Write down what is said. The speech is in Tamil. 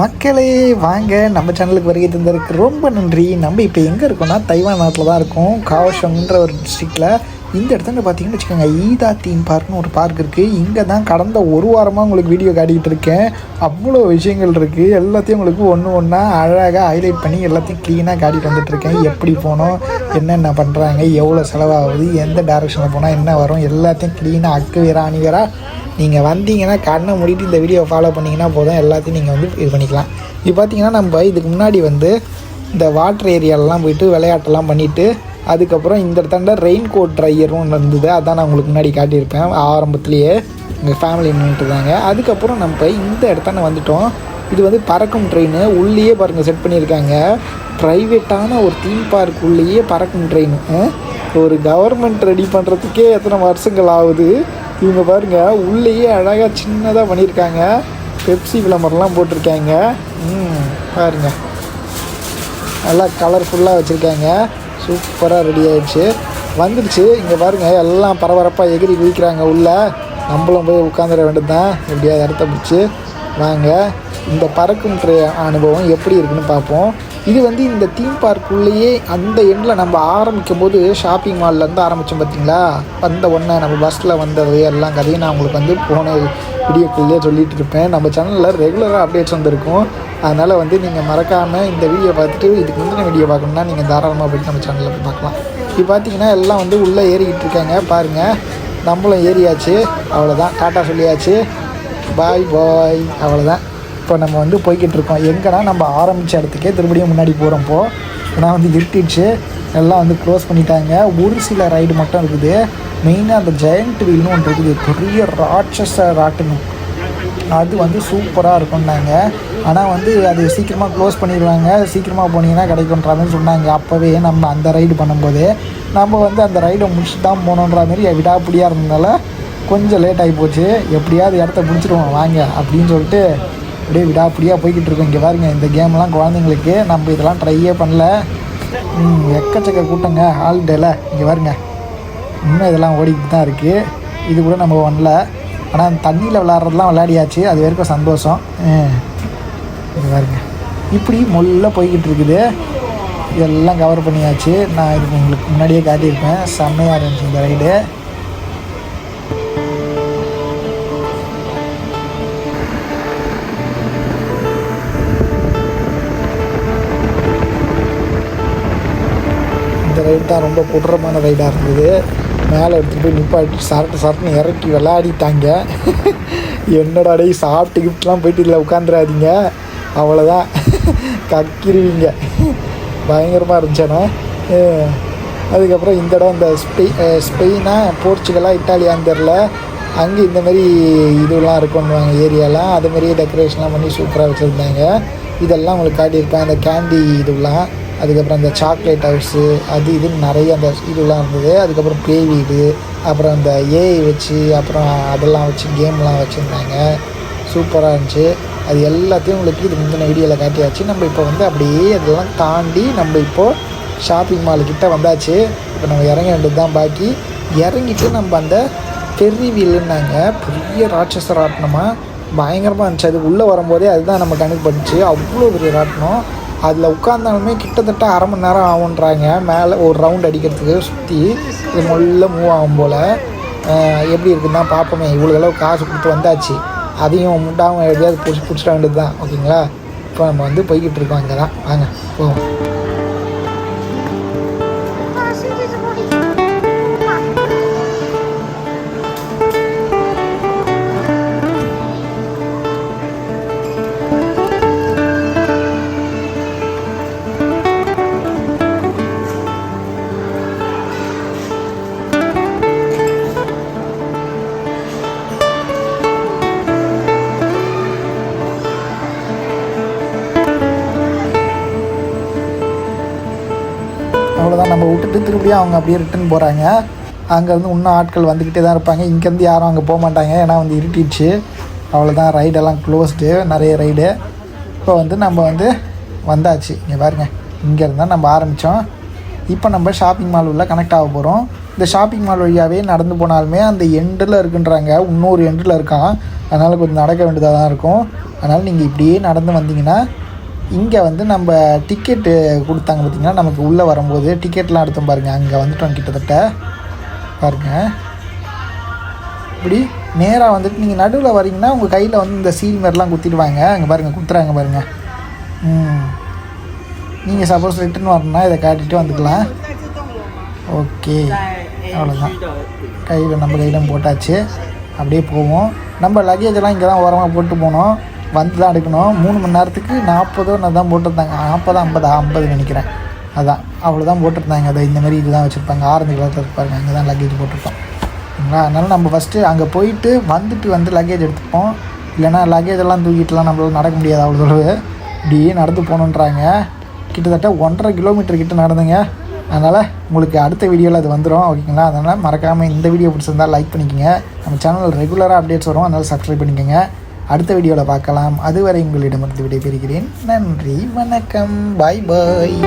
மக்களே வாங்க நம்ம சேனலுக்கு வருகை தந்திருக்கு ரொம்ப நன்றி. நம்ம இப்போ எங்கே இருக்கோம்னா தைவான் நாட்டில் தான் இருக்கோம். காவஷம்ன்ற ஒரு டிஸ்ட்ரிக்டில் இந்த இடத்துல பார்த்தீங்கன்னு வச்சுக்கோங்க ஈதா தீம் பார்க்னு ஒரு பார்க் இருக்குது இங்கே தான் கடந்த ஒரு வாரமாக உங்களுக்கு வீடியோ காட்டிகிட்டு இருக்கேன். அவ்வளோ விஷயங்கள் இருக்குது எல்லாத்தையும் உங்களுக்கு ஒன்று ஒன்றா அழகாக ஹைலைட் பண்ணி எல்லாத்தையும் க்ளீனாக காட்டிட்டு வந்துட்டுருக்கேன் எப்படி போனோம் என்னென்ன பண்ணுறாங்க எவ்வளோ செலவாகுது எந்த டேரெக்ஷனில் போனால் என்ன வரும் எல்லாத்தையும் க்ளீனாக அக்கு வேறா அணி நீங்கள் வந்தீங்கன்னா கண்ணை மூடிட்டு இந்த வீடியோ ஃபாலோ பண்ணிங்கன்னா போதும். எல்லாத்தையும் நீங்கள் வந்து இது பண்ணிக்கலாம். இது பார்த்தீங்கன்னா நம்ம இதுக்கு முன்னாடி வந்து இந்த வாட்டர் ஏரியாலெலாம் போயிட்டு விளையாட்டெல்லாம் பண்ணிவிட்டு அதுக்கப்புறம் இந்த இடத்தாண்ட ரெயின் கோட் ட்ரையரும் ஒன்று இருந்தது. அதான் நான் உங்களுக்கு முன்னாடி காட்டியிருப்பேன். ஆரம்பத்துலேயே எங்கள் ஃபேமிலி நின்றுட்டுருந்தாங்க அதுக்கப்புறம் நம்ம இந்த இடத்தாண்ட வந்துட்டோம். இது வந்து பறக்கும் ட்ரெயின் உள்ளேயே பாருங்கள் செட் பண்ணியிருக்காங்க. ப்ரைவேட்டான ஒரு தீம் பார்க் உள்ளேயே பறக்கும் ட்ரெயின் ஒரு கவர்மெண்ட் ரெடி பண்ணுறதுக்கே எத்தனை வருஷங்கள் ஆகுது. இவங்க பாருங்க உள்ளேயே அழகாக சின்னதாக பண்ணியிருக்காங்க. பெப்சி விளம்பரம்லாம் போட்டிருக்காங்க. ம் பாருங்கள் நல்லா கலர்ஃபுல்லாக வச்சுருக்காங்க. சூப்பராக ரெடி ஆகிடுச்சு வந்துடுச்சு. இங்கே பாருங்கள் எல்லாம் பரபரப்பாக எகிரி குதிக்கிறாங்க உள்ளே. நம்மளும் போய் உட்காந்துட வேண்டியது தான் எப்படியாவது இடத்த பிடிச்சி வாங்க இந்த பறக்கும் அனுபவம் எப்படி இருக்குன்னு பார்ப்போம். இது வந்து இந்த தீம் பார்க்குள்ளேயே அந்த எண்டில் நம்ம ஆரம்பிக்கும் போது ஷாப்பிங் மால்லேருந்து ஆரம்பித்தோம் பார்த்தீங்களா வந்த உடனே நம்ம பஸ்ஸில் வந்தது எல்லாம் கதையும் நான் உங்களுக்கு வந்து போன வீடியோக்குள்ளேயே சொல்லிகிட்டு இருப்பேன். நம்ம சேனலில் ரெகுலராக அப்டேட்ஸ் வந்திருக்கும். அதனால் வந்து நீங்கள் மறக்காமல் இந்த வீடியோ பார்த்துட்டு இதுக்கு முந்தின வீடியோ பார்க்கணுன்னா நீங்கள் தாராளமாக போய்ட்டு நம்ம சேனலில் போய் பார்க்கலாம். இப்போ பார்த்தீங்கன்னா எல்லாம் வந்து உள்ளே ஏறிக்கிட்டு இருக்காங்க. பாருங்கள் நம்மளும் ஏறியாச்சு. அவ்வளோதான் டாட்டா சொல்லியாச்சு. பாய் பாய் அவ்வளோதான் இப்போ நம்ம வந்து போய்கிட்டு இருக்கோம். எங்கன்னா நம்ம ஆரம்பித்த இடத்துக்கே திருப்படியும் முன்னாடி போகிறப்போ ஏன்னா வந்து இருட்டிடுச்சு. எல்லாம் வந்து க்ளோஸ் பண்ணிட்டாங்க. ஒரு சில ரைடு மட்டும் இருக்குது. மெயினாக அந்த ஜெயண்ட் வீல்னு ஒன்று இருக்குது. பெரிய ராட்சஸ ராட்டுன்னு அது வந்து சூப்பராக இருக்கும்னாங்க. ஆனால் வந்து அது சீக்கிரமாக க்ளோஸ் பண்ணிடுவாங்க. சீக்கிரமாக போனீங்கன்னா கிடைக்கும்ன்ற மாதிரி சொன்னாங்க. அப்போவே நம்ம அந்த ரைடு பண்ணும்போது நம்ம வந்து அந்த ரைடை முடிச்சுட்டு தான் போகணுன்ற மாதிரி விடாப்பிடியாக இருந்ததுனால கொஞ்சம் லேட் ஆகி போச்சு. எப்படியாவது இடத்த பிடிச்சிருவோம் வாங்க அப்படின்னு சொல்லிட்டு அப்படியே விடாப்பிடியாக போய்கிட்டு இருக்கோம். இங்கே பாருங்க இந்த கேம்லாம் குழந்தைங்களுக்கு நம்ம இதெல்லாம் ட்ரையே பண்ணல. ம், எக்கச்சக்க கூட்டங்க ஹாலிடேல இங்கே பாருங்க இன்னும் இதெல்லாம் ஓடிக்கிட்டு தான் இருக்குது இது கூட நம்ம பண்ணல. ஆனால் தண்ணியில் விளாட்றதுலாம் விளையாடியாச்சு. அது வரைக்கும் சந்தோஷம். ம். பாருங்க. இப்படி மொல்ல போய்கிட்டு இருக்குது. இதெல்லாம் கவர் பண்ணியாச்சு. நான் இது உங்களுக்கு முன்னாடியே காட்டியிருப்பேன். செம்மையாக இருந்துச்சு இந்த ரைடு இந்த ரைடு தான் ரொம்ப குற்றமான ரைடாக இருந்தது. மேலே எடுத்துகிட்டு போய் நிப்பாட்டி சரட்டு சரட்டுன்னு இறக்கி விளையாடிட்டாங்க. என்னடா டேய் சாப்பிட்டு கிஃப்ட்லாம் போயிட்டு இதில் உட்காந்துடாதீங்க அவ்வளோதான் கக்கிருவீங்க. பயங்கரமாக இருந்துச்சாண்ணா அதுக்கப்புறம் இந்த இடம் இந்த ஸ்பெயின் ஸ்பெயினா போர்ச்சுகலா இட்டாலியான்னு தெரில அங்கே இந்த மாதிரி இதுலாம் இருக்கும்னுவாங்க ஏரியாலாம். அது மாதிரியே டெக்கரேஷன்லாம் பண்ணி சூப்பராக வச்சுருந்தாங்க. இதெல்லாம் உங்களுக்கு காட்டியிருப்பேன் அந்த கேண்டி இதுலாம் அதுக்கப்புறம் அந்த சாக்லேட் ஹவுஸு அது இதுன்னு நிறைய அந்த இதுலாம் இருந்தது. அதுக்கப்புறம் பேய் வீடு அப்புறம் அந்த ஏஐ வச்சு அப்புறம் அதெல்லாம் வச்சு கேம்லாம் வச்சுருந்தாங்க. சூப்பராக இருந்துச்சு. அது எல்லாத்தையும் உங்களுக்கு இது முந்தின வீடியோவில் காட்டியாச்சு. நம்ம இப்போ வந்து அப்படியே அதெல்லாம் தாண்டி நம்ம இப்போது ஷாப்பிங் மால் வந்தாச்சு. இப்போ நம்ம இறங்க வேண்டியது தான் பாக்கி. இறங்கிட்டு நம்ம அந்த பெரிய வீலுன்னாங்க பெரிய ராட்சச ராட்டினமாக பயங்கரமாக இருந்துச்சு. அது உள்ளே வரும்போதே அதுதான் நம்ம கணக்கு பண்ணிச்சு அவ்வளோ பெரிய ராட்டினம். அதில் உட்காந்தாலுமே கிட்டத்தட்ட அரை மணி நேரம் ஆகுன்றாங்க மேலே ஒரு ரவுண்ட் அடிக்கிறதுக்கு சுற்றி இது முள்ள மூவ் ஆகும் போல். எப்படி இருக்குன்னு தான் பார்ப்போமே இவ்வளோ அளவு காசு கொடுத்து வந்தாச்சு. அதையும் முட்டாமல் எப்படியாவது பிடிச்சி பிடிச்சிட வேண்டியது தான் ஓகேங்களா? இப்போ நம்ம வந்து போய்கிட்டு இருக்கோம் அங்கே தான் வாங்க போவோம். நம்ம விட்டுட்டு திருப்பியும் அவங்க அப்படியே ரிட்டன் போகிறாங்க அங்கேருந்து இன்னும் ஆட்கள் வந்துக்கிட்டே தான் இருப்பாங்க. இங்கேருந்து யாரும் அங்கே போக மாட்டாங்க. ஏன்னா வந்து இருட்டிடுச்சு அவ்வளோதான் ரைடெல்லாம் க்ளோஸ்டு நிறைய ரைடு இப்போ வந்து நம்ம வந்து வந்தாச்சு. இங்கே பாருங்க. இங்கேருந்து தான் நம்ம ஆரம்பித்தோம் இப்போ நம்ம ஷாப்பிங் மால் உள்ள கனெக்ட் ஆக போகிறோம் இந்த ஷாப்பிங் மால் வழியாகவே நடந்து போனாலுமே அந்த எண்டில் இருக்குன்றாங்க. இன்னொரு எண்டில் இருக்கான். அதனால் கொஞ்சம் நடக்க வேண்டியதாக தான் இருக்கும். அதனால் நீங்கள் இப்படியே நடந்து வந்தீங்கன்னா இங்கே வந்து நம்ம டிக்கெட்டு கொடுத்தாங்க பார்த்தீங்கன்னா நமக்கு உள்ளே வரும்போது டிக்கெட்லாம் எடுத்தோம் பாருங்கள் அங்கே வந்துட்டோம் கிட்டத்தட்ட. பாருங்கள் இப்படி நேராக வந்துட்டு நீங்கள் நடுவில் வரீங்கன்னா உங்கள் கையில் வந்து இந்த சீல் மாதிரிலாம் குத்திடுவாங்க. அங்கே பாருங்கள் குத்துறாங்க பாருங்கள் ம். நீங்கள் சப்போஸ் ரிட்டர்ன் வரணும்னா இதை காட்டிட்டு வந்துக்கலாம். ஓகே. அவ்வளோதான் கையில் நம்ம கையில் போட்டாச்சு. அப்படியே போவோம். நம்ம லக்கேஜெல்லாம் இங்கே தான் ஓரமாக போட்டு போனோம். வந்து தான் எடுக்கணும். மூணு மணி நேரத்துக்கு நாற்பதோ நான் தான் போட்டிருந்தாங்க. நாற்பதோ ஐம்பதா ஐம்பது நினைக்கிறேன். அதான். அவ்வளோதான் போட்டிருந்தாங்க. அதை இந்த மாதிரி இதுதான் வச்சுருப்பாங்க. ஆரஞ்சு கலரில் இருப்பாங்க. அங்கே தான் லக்கேஜ் போட்டிருப்போம் அதனால் நம்ம ஃபஸ்ட்டு அங்கே போயிட்டு வந்துட்டு வந்து லக்கேஜ் எடுத்துப்போம். இல்லைன்னா லக்கேஜ் எல்லாம் தூக்கிட்டுலாம் நம்மளால் நடக்க முடியாது அவ்வளோ தூரம். இப்படியே நடந்து போகணுன்றாங்க. கிட்டத்தட்ட ஒன்றரை கிலோமீட்டர் கிட்ட நடந்துங்க. அதனால் உங்களுக்கு அடுத்த வீடியோவில் அது வந்துடும் ஓகேங்களா? அதனால் மறக்காமல் இந்த வீடியோ பிடிச்சிருந்தால் லைக் பண்ணிக்கோங்க. நம்ம சேனல் ரெகுலராக அப்டேட்ஸ் வரும். அதனால் சப்ஸ்கிரைப் பண்ணிக்கோங்க. அடுத்த வீடியோவில் பார்க்கலாம். அதுவரை உங்களிடமிருந்து விடைபெறுகிறேன். நன்றி வணக்கம். பாய் பாய்